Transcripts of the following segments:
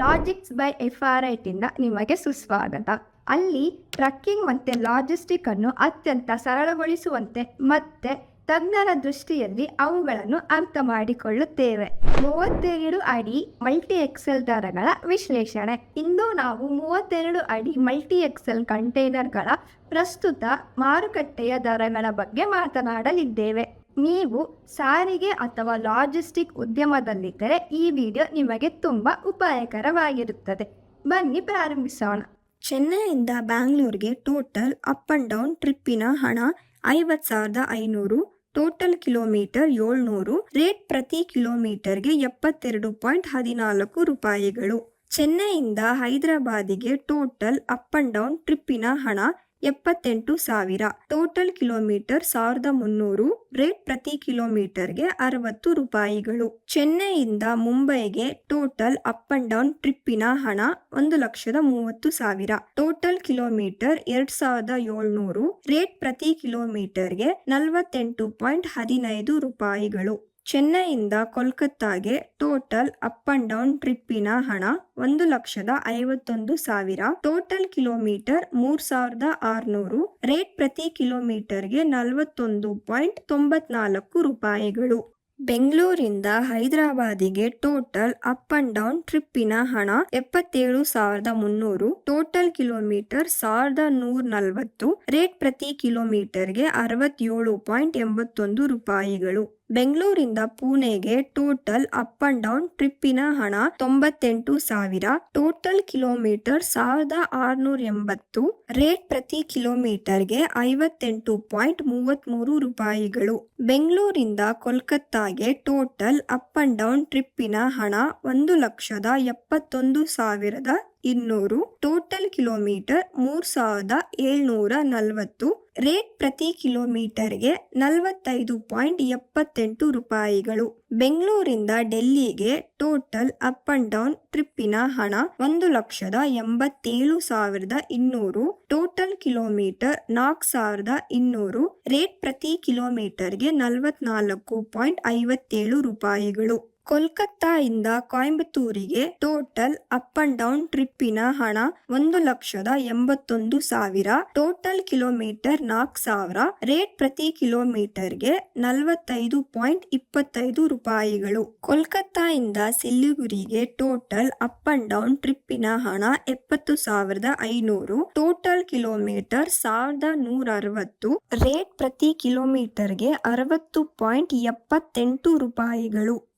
Logics by F R ಐಟಿಂದ ನಿಮಗೆ ಸುಸ್ವಾಗತ. ಅಲ್ಲಿ ಟ್ರಕ್ಕಿಂಗ್ ಮತ್ತು ಲಾಜಿಸ್ಟಿಕ್ ಅನ್ನು ಅತ್ಯಂತ ಸರಳಗೊಳಿಸುವಂತೆ ಮತ್ತೆ ತಜ್ಞರ ದೃಷ್ಟಿಯಲ್ಲಿ ಅವುಗಳನ್ನು ಅರ್ಥ ಮಾಡಿಕೊಳ್ಳುತ್ತೇವೆ. ಮೂವತ್ತೆರಡು ಅಡಿ ಮಲ್ಟಿ ಎಕ್ಸೆಲ್ ದರಗಳ ವಿಶ್ಲೇಷಣೆ. ಇಂದು ನಾವು ಮೂವತ್ತೆರಡು ಅಡಿ ಮಲ್ಟಿ ಎಕ್ಸೆಲ್ ಕಂಟೈನರ್ಗಳ ಪ್ರಸ್ತುತ ಮಾರುಕಟ್ಟೆಯ ದರಗಳ ಬಗ್ಗೆ ಮಾತನಾಡಲಿದ್ದೇವೆ. ನೀವು ಸಾರಿಗೆ ಅಥವಾ ಲಾಜಿಸ್ಟಿಕ್ ಉದ್ಯಮದಲ್ಲಿದ್ದರೆ ಈ ವಿಡಿಯೋ ನಿಮಗೆ ತುಂಬ ಉಪಾಯಕರವಾಗಿರುತ್ತದೆ. ಬನ್ನಿ ಪ್ರಾರಂಭಿಸೋಣ. ಚೆನ್ನೈಯಿಂದ ಬ್ಯಾಂಗ್ಳೂರಿಗೆ ಟೋಟಲ್ ಅಪ್ ಅಂಡ್ ಡೌನ್ ಟ್ರಿಪ್ಪಿನ ಹಣ ಐವತ್ತು ಸಾವಿರದ ಐನೂರು, ಟೋಟಲ್ ಕಿಲೋಮೀಟರ್ ಏಳ್ನೂರು, ರೇಟ್ ಪ್ರತಿ ಕಿಲೋಮೀಟರ್ಗೆ ಎಪ್ಪತ್ತೆರಡು ಪಾಯಿಂಟ್ ಹದಿನಾಲ್ಕು ರೂಪಾಯಿಗಳು. ಚೆನ್ನೈಯಿಂದ ಹೈದರಾಬಾದಿಗೆ ಟೋಟಲ್ ಅಪ್ ಅಂಡ್ ಡೌನ್ ಟ್ರಿಪ್ಪಿನ ಹಣ ಎಪ್ಪತ್ತೆಂಟು ಸಾವಿರ. ಟೋಟಲ್ ಕಿಲೋಮೀಟರ್ ಸಾವಿರದ ಮುನ್ನೂರು, ರೇಟ್ ಪ್ರತಿ ಕಿಲೋಮೀಟರ್ಗೆ ಅರವತ್ತು ರೂಪಾಯಿಗಳು. ಚೆನ್ನೈಯಿಂದ ಮುಂಬೈಗೆ ಟೋಟಲ್ ಅಪ್ ಅಂಡ್ ಡೌನ್ ಟ್ರಿಪ್ಪಿನ ಹಣ ಒಂದು ಲಕ್ಷದ ಮೂವತ್ತು ಸಾವಿರ. ಟೋಟಲ್ ಕಿಲೋಮೀಟರ್ ಎರಡ್ ಸಾವಿರದ ಏಳ್ನೂರು, ರೇಟ್ ಪ್ರತಿ ಕಿಲೋಮೀಟರ್ಗೆ ನಲವತ್ತೆಂಟು ಪಾಯಿಂಟ್ ಹದಿನೈದು ರೂಪಾಯಿಗಳು. ಚೆನ್ನೈಯಿಂದ ಕೋಲ್ಕತ್ತಾಗೆ ಟೋಟಲ್ ಅಪ್ ಅಂಡ್ ಡೌನ್ ಟ್ರಿಪ್ಪಿನ ಹಣ ಒಂದು ಲಕ್ಷದ ಐವತ್ತೊಂದು ಸಾವಿರ. ಟೋಟಲ್ ಕಿಲೋಮೀಟರ್ ಮೂರ್ ಸಾವಿರದ ಆರ್ನೂರು. ರೇಟ್ ಪ್ರತಿ ಕಿಲೋಮೀಟರ್ಗೆ ನಲವತ್ತೊಂದು ಪಾಯಿಂಟ್ ತೊಂಬತ್ನಾಲ್ಕು ರೂಪಾಯಿಗಳು. ಬೆಂಗಳೂರಿಂದ ಹೈದರಾಬಾದಿಗೆ ಟೋಟಲ್ ಅಪ್ ಅಂಡ್ ಡೌನ್ ಟ್ರಿಪ್ಪಿನ ಹಣ ಎಪ್ಪತ್ತೇಳು ಸಾವಿರದ ಮುನ್ನೂರು. ಟೋಟಲ್ ಕಿಲೋಮೀಟರ್ ಸಾವಿರದ ನೂರ ನಲವತ್ತು. ರೇಟ್ ಪ್ರತಿ ಕಿಲೋಮೀಟರ್ಗೆ ಅರವತ್ತೇಳು ಪಾಯಿಂಟ್ ಎಂಬತ್ತೊಂದು ರೂಪಾಯಿಗಳು. ಬೆಂಗಳೂರಿಂದ ಪುಣೆಗೆ ಟೋಟಲ್ ಅಪ್ ಅಂಡ್ ಡೌನ್ ಟ್ರಿಪ್ಪಿನ ಹಣ ತೊಂಬತ್ತೆಂಟು ಸಾವಿರ. ಟೋಟಲ್ ಕಿಲೋಮೀಟರ್ ಸಾವಿರದ ಆರ್ನೂರ ಎಂಬತ್ತು. ರೇಟ್ ಪ್ರತಿ ಕಿಲೋಮೀಟರ್ಗೆ ಐವತ್ತೆಂಟು ಪಾಯಿಂಟ್ ಮೂವತ್ಮೂರು ರೂಪಾಯಿಗಳು. ಬೆಂಗಳೂರಿಂದ ಕೋಲ್ಕತ್ತಾಗೆ ಟೋಟಲ್ ಅಪ್ ಅಂಡ್ ಡೌನ್ ಟ್ರಿಪ್ಪಿನ ಹಣ ಒಂದು ಲಕ್ಷದ ಎಪ್ಪತ್ತೊಂದು ಸಾವಿರದ ಇನ್ನೂರು ಟೋಟಲ್ ಕಿಲೋಮೀಟರ್ ಮೂರ್ ಸಾವಿರದ ಏಳ್ನೂರ ನಲವತ್ತು. ರೇಟ್ ಪ್ರತಿ ಕಿಲೋಮೀಟರ್ಗೆ ನಲವತ್ತೈದು ಪಾಯಿಂಟ್ ಎಪ್ಪತ್ತೆಂಟು ರೂಪಾಯಿಗಳು. ಬೆಂಗಳೂರಿಂದ ಡೆಲ್ಲಿಗೆ ಟೋಟಲ್ ಅಪ್ ಅಂಡ್ ಡೌನ್ ಟ್ರಿಪ್ಪಿನ ಹಣ ಒಂದು ಲಕ್ಷದ ಎಂಬತ್ತೇಳು ಸಾವಿರದ ಇನ್ನೂರು. ಟೋಟಲ್ ಕಿಲೋಮೀಟರ್ ನಾಲ್ಕು ಸಾವಿರದ ಇನ್ನೂರು. ರೇಟ್ ಪ್ರತಿ ಕಿಲೋಮೀಟರ್ಗೆ ನಲವತ್ನಾಲ್ಕು ಪಾಯಿಂಟ್ ಐವತ್ತೇಳು ರೂಪಾಯಿಗಳು. ಕೋಲ್ಕತ್ತಾಯಿಂದ ಕೊಯಂಬತ್ತೂರಿಗೆ ಟೋಟಲ್ ಅಪ್ ಅಂಡ್ ಡೌನ್ ಟ್ರಿಪ್ಪಿನ ಹಣ ಒಂದು ಲಕ್ಷದ ಎಂಬತ್ತೊಂದು ಸಾವಿರ. ಟೋಟಲ್ ಕಿಲೋಮೀಟರ್ ನಾಲ್ಕು ಸಾವಿರ. ರೇಟ್ ಪ್ರತಿ ಕಿಲೋಮೀಟರ್ಗೆ ನಲವತ್ತೈದು ಪಾಯಿಂಟ್ ಇಪ್ಪತ್ತೈದು ರೂಪಾಯಿಗಳು. ಕೋಲ್ಕತ್ತಾಯಿಂದ ಸಿಲ್ಲಿಗುರಿಗೆ ಟೋಟಲ್ ಅಪ್ ಅಂಡ್ ಡೌನ್ ಟ್ರಿಪ್ಪಿನ ಹಣ ಎಪ್ಪತ್ತು ಸಾವಿರದ ಐನೂರು. ಟೋಟಲ್ ಕಿಲೋಮೀಟರ್ ಸಾವಿರದ ನೂರ ಅರವತ್ತು. ರೇಟ್ ಪ್ರತಿ ಕಿಲೋಮೀಟರ್ಗೆ ಅರವತ್ತು ಪಾಯಿಂಟ್ ಎಪ್ಪತ್ತೆಂಟು ರೂಪಾಯಿಗಳು.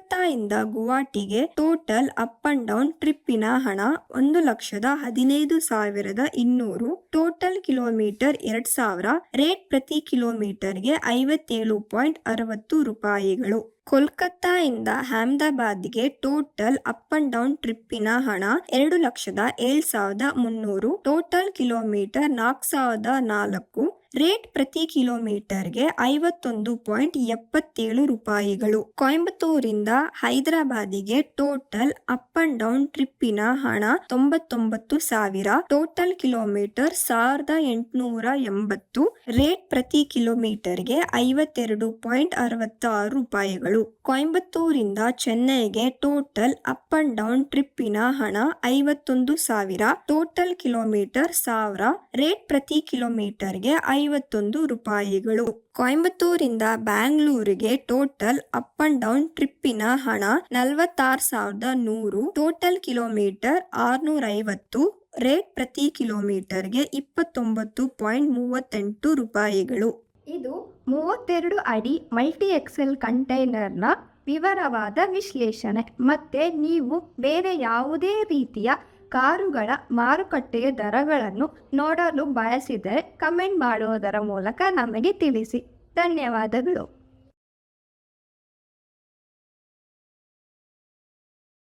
ಕೋಲ್ಕತ್ತಾಯಿಂದ ಗುವಾಹಟಿಗೆ ಟೋಟಲ್ ಅಪ್ ಅಂಡ್ ಡೌನ್ ಟ್ರಿಪ್ಪಿನ ಹಣ ಒಂದು ಲಕ್ಷದ ಹದಿನೈದು ಸಾವಿರದ ಇನ್ನೂರು. ಟೋಟಲ್ ಕಿಲೋಮೀಟರ್ ಎರಡ್ ಸಾವಿರ, ರೇಟ್ ಪ್ರತಿ ಕಿಲೋಮೀಟರ್ಗೆ ಐವತ್ತೇಳು ಪಾಯಿಂಟ್ ಅರವತ್ತು ರೂಪಾಯಿಗಳು. ಕೋಲ್ಕತ್ತಾಯಿಂದ ಅಹಮದಾಬಾದ್ಗೆ ಟೋಟಲ್ ಅಪ್ ಅಂಡ್ ಡೌನ್ ಟ್ರಿಪ್ಪಿನ ಹಣ ಎರಡು ಲಕ್ಷದ ಏಳು ಸಾವಿರದ ಮುನ್ನೂರು. ಟೋಟಲ್ ಕಿಲೋಮೀಟರ್ ನಾಲ್ಕು ಸಾವಿರದ ನಾಲ್ಕು. ರೇಟ್ ಪ್ರತಿ ಕಿಲೋಮೀಟರ್ಗೆ ಐವತ್ತೊಂದು ಪಾಯಿಂಟ್ ಎಪ್ಪತ್ತೇಳು ರೂಪಾಯಿಗಳು. ಕೊಯಂಬತ್ತೂರಿಂದ ಹೈದರಾಬಾದಿಗೆ ಟೋಟಲ್ ಅಪ್ ಅಂಡ್ ಡೌನ್ ಟ್ರಿಪ್ಪಿನ ಹಣ ತೊಂಬತ್ತೊಂಬತ್ತು ಸಾವಿರ. ಟೋಟಲ್ ಕಿಲೋಮೀಟರ್ ಸಾವಿರದ ಎಂಟುನೂರ ಎಂಬತ್ತು. ರೇಟ್ ಪ್ರತಿ ಕಿಲೋಮೀಟರ್ಗೆ ಐವತ್ತೆರಡು ಪಾಯಿಂಟ್ ಅರವತ್ತಾರು ರೂಪಾಯಿಗಳು. ಕೊಯಂಬತ್ತೂರಿಂದ ಚೆನ್ನೈಗೆ ಟೋಟಲ್ ಅಪ್ ಅಂಡ್ ಡೌನ್ ಟ್ರಿಪ್ಪಿನ ಹಣ ಐವತ್ತೊಂದು ಸಾವಿರ. ಟೋಟಲ್ ಕಿಲೋಮೀಟರ್ ಸಾವಿರ. ರೇಟ್ ಪ್ರತಿ ಕಿಲೋಮೀಟರ್ಗೆ ಐವತ್ತೊಂದು ರೂಪಾಯಿಗಳು. ಕೊಯಂಬತ್ತೂರಿಂದ ಬ್ಯಾಂಗ್ಳೂರಿಗೆ ಟೋಟಲ್ ಅಪ್ ಅಂಡ್ ಡೌನ್ ಟ್ರಿಪ್ಪಿನ ಹಣ ನಲವತ್ತಾರು ಸಾವಿರದ ನೂರು. ಟೋಟಲ್ ಕಿಲೋಮೀಟರ್ ಆರ್ನೂರ ಐವತ್ತು ರೇಟ್ ಪ್ರತಿ ಕಿಲೋಮೀಟರ್ಗೆ ಇಪ್ಪತ್ತೊಂಬತ್ತು ಪಾಯಿಂಟ್ ಮೂವತ್ತೆಂಟು ರೂಪಾಯಿಗಳು. ಇದು ಮೂವತ್ತೆರಡು ಅಡಿ ಮಲ್ಟಿ ಎಕ್ಸೆಲ್ ಕಂಟೈನರ್ನ ವಿವರವಾದ ವಿಶ್ಲೇಷಣೆ. ಮತ್ತೆ ನೀವು ಬೇರೆ ಯಾವುದೇ ರೀತಿಯ ಕಾರುಗಳ ಮಾರುಕಟ್ಟೆಯ ದರಗಳನ್ನು ನೋಡಲು ಬಯಸಿದರೆ ಕಮೆಂಟ್ ಮಾಡುವುದರ ಮೂಲಕ ನಮಗೆ ತಿಳಿಸಿ. ಧನ್ಯವಾದಗಳು.